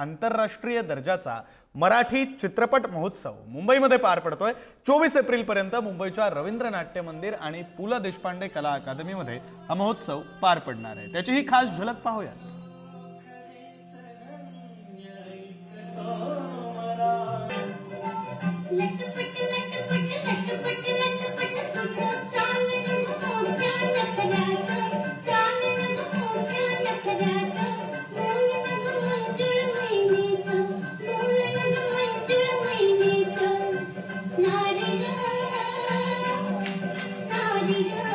आंतरराष्ट्रीय दर्जाचा मराठी चित्रपट महोत्सव मुंबईमध्ये पार पडतोय. चोवीस एप्रिलपर्यंत मुंबईच्या रवींद्र नाट्य मंदिर आणि पु ल देशपांडे कला अकादमीमध्ये हा महोत्सव पार पडणार आहे. त्याची ही खास झलक पाहूयात. Thank you. You.